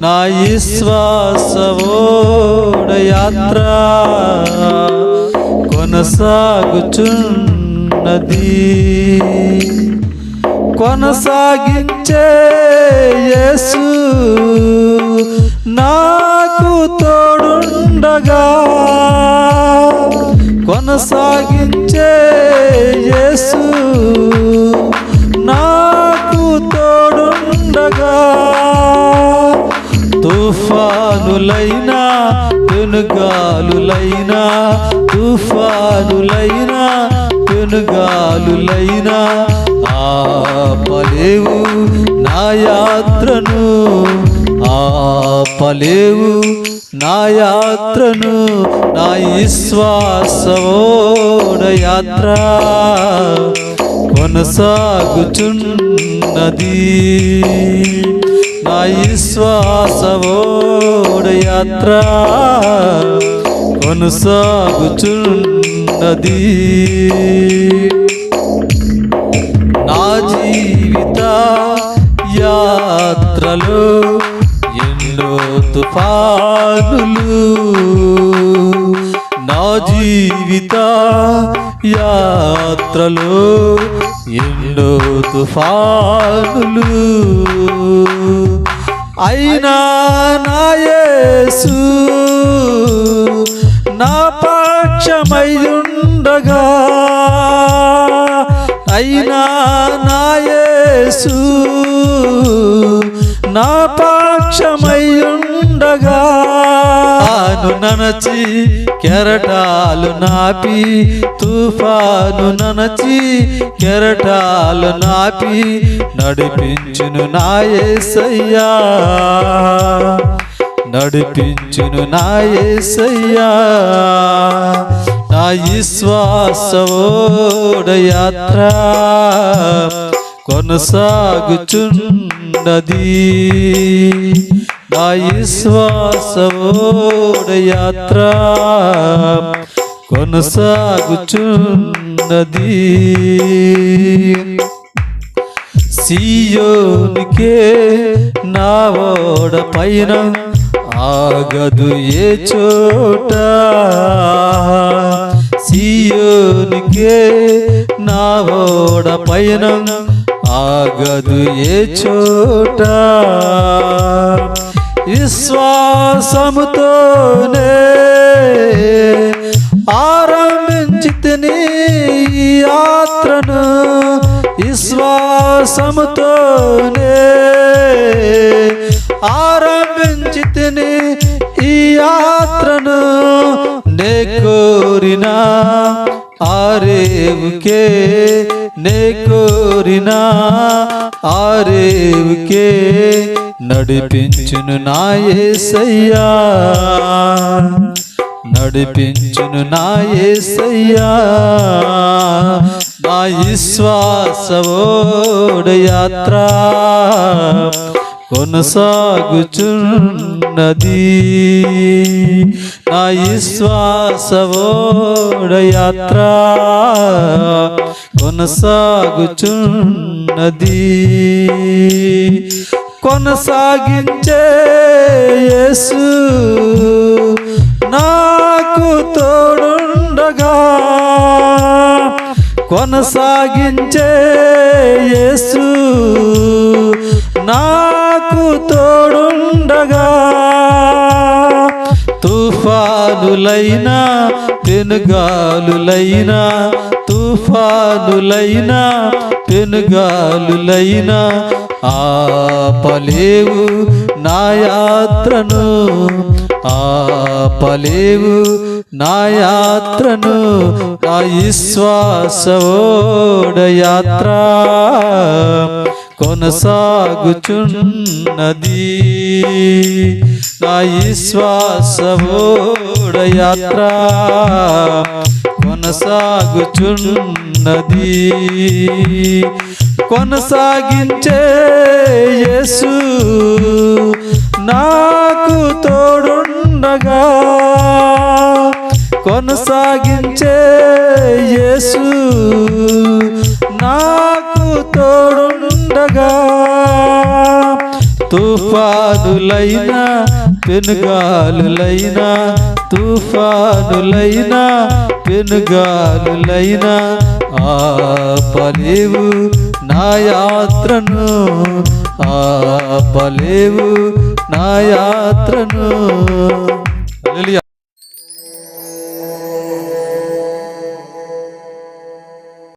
నా విశ్వాసవోడ యాత్ర కొనసాగుచున్నది. కొనసాగించే యేసు నాకు తోడుండగా. కొనసాగించే యేసు తుఫానులైనా పెనుగాలులైనా తుఫానులైనా పెనుగాలులైనా ఆపలేవు నా యాత్రను ఆపలేవు నా యాత్రను నా విశ్వాసవోడ యాత్ర. కొనసాగుచున్నది. నా విశ్వాసవోడ యాత్ర కొనసాగుచున్నది. జీవిత యాత్రలో ఎన్నో తుఫానులు. అయినా నాయసు నా పక్షమై ఉండగా అయినా నాయసు నా పక్షమై తాను ననచి కెరటాలు నాపి తుఫాను ననచి కెరటాలు నాపి నడిపించును నాయసయ్యా నడిపించును నాయసయ్యా నా విశ్వాసవోడ యాత్ర. కొనసాగుచున్నది. నా విశ్వాసవోడ యాత్ర కొనసాగుచున్నది. సీయోనికే నా ఓడ పైన ఆగదు ఏ చోట. సీయోనికే నా ఓడ పైన ఆగదు ఏ చోట? విశ్వాసముతోనే ఆరంభించితిని ఈ యాత్రను విశ్వాసముతోనే ఆరంభించితిని ఈ యాత్రను నే కోరిన ఆరేవుకే నే కోరిన ఆరేవుకే నడిపించును నా యేసయ్యా నడిపించును నా యేసయ్యా నా విశ్వాసవోడ యాత్ర. కొనసాగుచున్నది. నా విశ్వాసవోడ యాత్ర కొనసాగుచున్నది. కొనసాగించే యేసు నాకు తోడుండగా. కొనసాగించే యేసు నాకు తోడుండగా తుఫానులైనా పెనుగాలులైనా తుఫానులైనా పెనుగాలులైనా ఆపలేవు నా యాత్రను ఆపలేవు నా యాత్రను నా విశ్వాసవోడ యాత్ర. కొనసాగుచున్నది. నా విశ్వాసవోడ యాత్ర కొనసాగుచున్నది. కొనసాగించే యేసు నాకు తోడుండగా. కొనసాగించే యేసు తుఫానులైనా పెనుగాలులైనా తుఫానులైనా పెనుగాలులైనా ఆపలేవు నా యాత్రను ఆపలేవు నా యాత్రను.